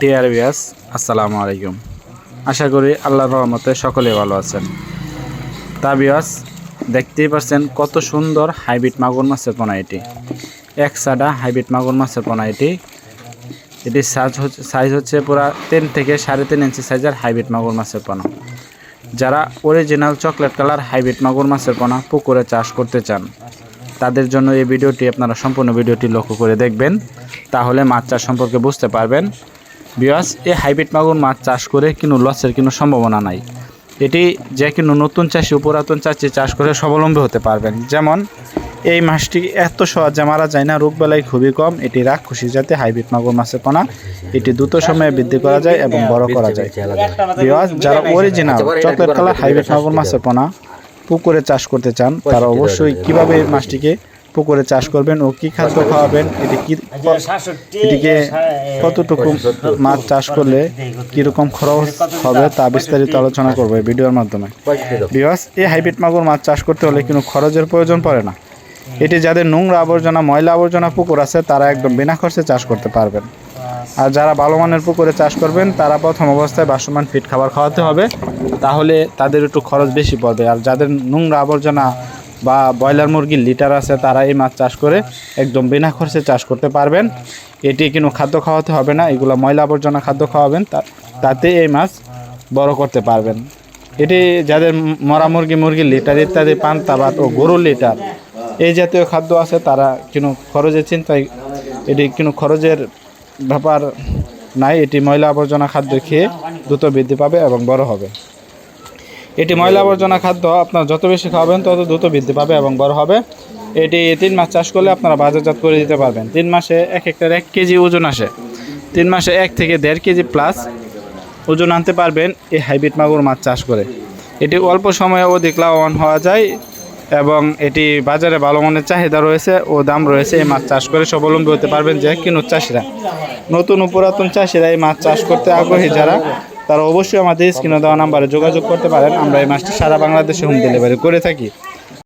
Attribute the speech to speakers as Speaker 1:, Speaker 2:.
Speaker 1: Deer বিয়াস আসসালামু আলাইকুম। আশা করি আল্লাহর রহমতে সকলে ভালো আছেন। তা বিয়াস দেখতেই পাচ্ছেন কত সুন্দর হাইব্রিড মাগুর মাছের পোনা এটি। এক সাডা হাইব্রিড মাগুর মাছের পোনা এটি। এটি সাইজ হচ্ছে সাইজ হচ্ছে পুরা তিন থেকে সাড়ে তিন ইঞ্চি সাইজের হাইব্রিড মাগুর মাছের পোনা। যারা অরিজিনাল চকলেট কালার হাইব্রিড মাগুর মাছের পোনা পুকুরে চাষ করতে চান, তাদের জন্য এই ভিডিওটি আপনারা সম্পূর্ণ ভিডিওটি লক্ষ্য করে দেখবেন। তাহলে মাছ চাষ সম্পর্কে বুঝতে পারবেন। বিয়াস এই হাইব্রিড মাগুর মাছ চাষ করে কোনো লসের কোনো সম্ভাবনা নাই। এটি যে কোনো নতুন চাষি, পুরাতন চাষি চাষ করে স্বাবলম্বী হতে পারবেন। যেমন, এই মাছটি এত সহজে মারা যায় না রোগবেলায় খুবই কম। এটি রাক্ষসী জাতে হাইব্রিড মাগুর মাছের পোনা এটি দ্রুত সময়ে বৃদ্ধি করা যায় এবং বড় করা যায়। বিয়াস যারা অরিজিনাল চকলেট কালার হাইব্রিড মাগুর মাছের পোনা পুকুরে চাষ করতে চান, তারা অবশ্যই কীভাবে মাছটিকে পুকুরে চাষ করবেন ও কি খাদ্য খাওয়াবেন, এটি কি এটিকে কতটুকু মাছ চাষ করলে কীরকম খরচ হবে তা বিস্তারিত আলোচনা করব ভিডিওর মাধ্যমে। বিভাস এই হাইব্রিড মাগুর মাছ চাষ করতে হলে কোনো খরচের প্রয়োজন পড়ে না। এটি যাদের নোংরা আবর্জনা, ময়লা আবর্জনা পুকুর আছে, তারা একদম বিনা খরচে চাষ করতে পারবেন। আর যারা ভালো মানের পুকুরে চাষ করবেন, তারা প্রথম অবস্থায় বাসমান ফিট খাবার খাওয়াতে হবে। তাহলে তাদের একটু খরচ বেশি পড়বে। আর যাদের নোংরা আবর্জনা বা ব্রয়লার মুরগির লিটার আছে তারা এই মাছ চাষ করে একদম বিনা খরচে চাষ করতে পারবেন। এটি কোনো খাদ্য খাওয়াতে হবে না, এগুলো ময়লা আবর্জনা খাদ্য খাওয়াবেন তাতে এই মাছ বড় করতে পারবেন। এটি যাদের মরা মুরগি, মুরগির লিটার ইত্যাদি পান্তা ভাত ও গরুর লিটার, এই জাতীয় খাদ্য আছে, তারা কোনো খরচের চিন্তায়, এটি কোনো খরচের ব্যাপার নাই, এটি ময়লা আবর্জনা খাদ্য খেয়ে দ্রুত বৃদ্ধি পাবে এবং বড় হবে। এটি ময়লা আবর্জনা খাদ্য, আপনার যত বেশি খাওয়াবেন তত দ্রুত বৃদ্ধি পাবে এবং বড় হবে। এটি তিন মাস চাষ করলে আপনারা বাজারজাত করে দিতে পারবেন। তিন মাসে এক একটার এক কেজি ওজন আসে। তিন মাসে এক থেকে দেড় কেজি প্লাস ওজন আনতে পারবেন এই হাইব্রিড মাগুর মাছ চাষ করে। এটি অল্প সময়ে অধিক লাভবান হওয়া যায় এবং এটি বাজারে ভালো মানের চাহিদা রয়েছে ও দাম রয়েছে। এই মাছ চাষ করে স্বাবলম্বী হতে পারবেন যে কিনো চাষিরা। নতুন ও পুরাতন চাষিরা এই মাছ চাষ করতে আগ্রহী যারা তারা অবশ্যই আমাদের স্ক্রিনে দেওয়া নাম্বারে যোগাযোগ করতে পারেন। আমরা এই মাসটি সারা বাংলাদেশে হোম ডেলিভারি করে থাকি।